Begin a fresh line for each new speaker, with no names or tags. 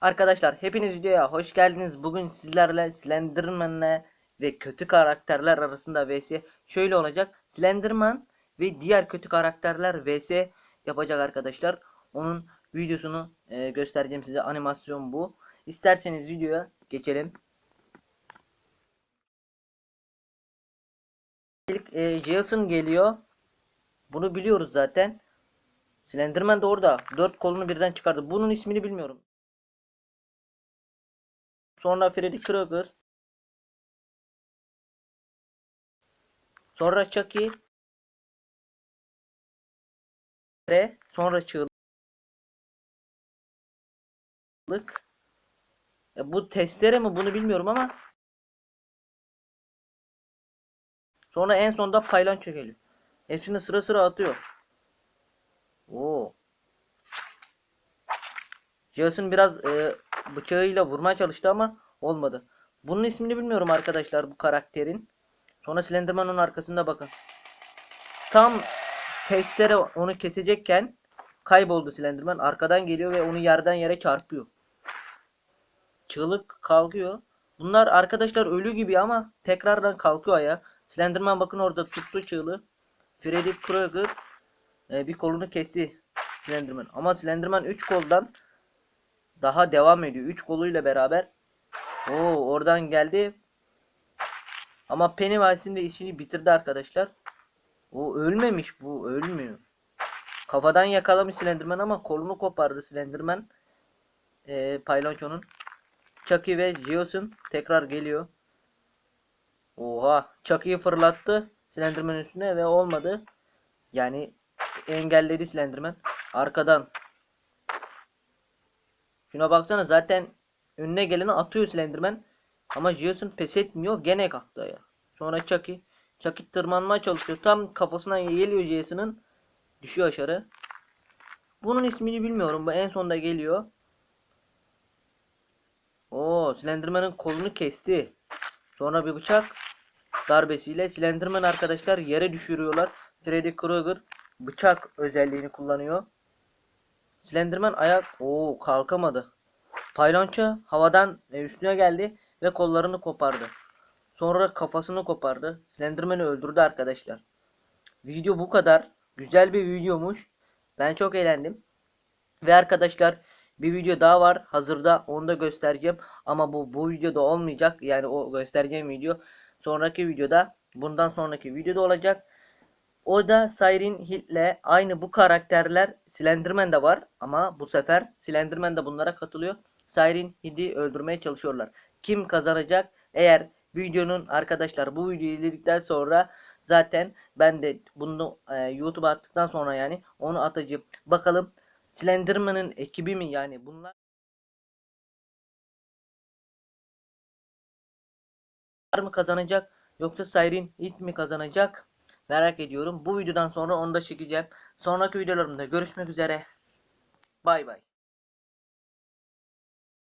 Arkadaşlar hepiniz videoya hoş geldiniz. Bugün sizlerle Slenderman'le ve kötü karakterler arasında vs şöyle olacak. Slenderman ve diğer kötü karakterler vs yapacak arkadaşlar. Onun videosunu e, göstereceğim size. Animasyon bu. İsterseniz videoya geçelim. İlk e, Jason geliyor. Bunu biliyoruz zaten. Slenderman de orada. Dört kolunu birden çıkardı. Bunun ismini bilmiyorum. Sonra Freddy Krueger. Sonra Chucky. Ve sonra Çığlık. E, bu testere mi bunu bilmiyorum ama. Sonra en sonda paylanço geliyor. Hepsini sıra sıra atıyor. Oo. Jason biraz e, bıçağıyla vurmaya çalıştı ama olmadı. Bunun ismini bilmiyorum arkadaşlar bu karakterin. Sonra Slenderman'ın arkasında bakın. Tam testere onu kesecekken kayboldu Slenderman. Arkadan geliyor ve onu yerden yere çarpıyor. Çığlık kalkıyor. Bunlar arkadaşlar ölü gibi ama tekrardan kalkıyor ya. Slenderman bakın orada tuttu çığlığı. Freddy Krueger e, bir kolunu kesti Slenderman. Ama Slenderman 3 koldan daha devam ediyor. 3 koluyla beraber. Oo oradan geldi. Ama Pennywise'in de işini bitirdi arkadaşlar. O ölmemiş bu. Ölmüyor. Kafadan yakalamış Slenderman ama kolunu kopardı Slenderman. Ee, Paylonço'nun. Chucky ve Jason tekrar geliyor. Oha. Chucky'yi fırlattı. Slenderman üstüne ve olmadı. Yani engelledi Slenderman. Arkadan Şuna baksana zaten önüne geleni atıyor Slenderman. Ama Jason pes etmiyor. Gene kalktı ya. Sonra Chucky. Chucky tırmanmaya çalışıyor. Tam kafasına geliyor Jason'ın. Düşüyor aşağı. Bunun ismini bilmiyorum. Bu en sonda geliyor. Oo, Slenderman'ın kolunu kesti. Sonra bir bıçak darbesiyle Slenderman arkadaşlar yere düşürüyorlar. Freddy Krueger bıçak özelliğini kullanıyor. Slenderman ayak o kalkamadı. Paylonço havadan e, üstüne geldi ve kollarını kopardı. Sonra kafasını kopardı. Slenderman'ı öldürdü arkadaşlar. Video bu kadar. Güzel bir videomuş. Ben çok eğlendim. Ve arkadaşlar bir video daha var. Hazırda onu da göstereceğim. Ama bu bu videoda olmayacak. Yani o göstereceğim video sonraki videoda bundan sonraki videoda olacak. O da Siren Hill'le aynı bu karakterler Slenderman de var ama bu sefer Slenderman de bunlara katılıyor. Siren Hill'i öldürmeye çalışıyorlar. Kim kazanacak? Eğer videonun arkadaşlar bu videoyu izledikten sonra zaten ben de bunu e, YouTube'a attıktan sonra yani onu atacağım. Bakalım Slenderman'ın ekibi mi yani bunlar mı kazanacak yoksa Siren Hill mi kazanacak? Merak ediyorum. Bu videodan sonra onu da çekeceğim. Sonraki videolarımda görüşmek üzere. Bay bay.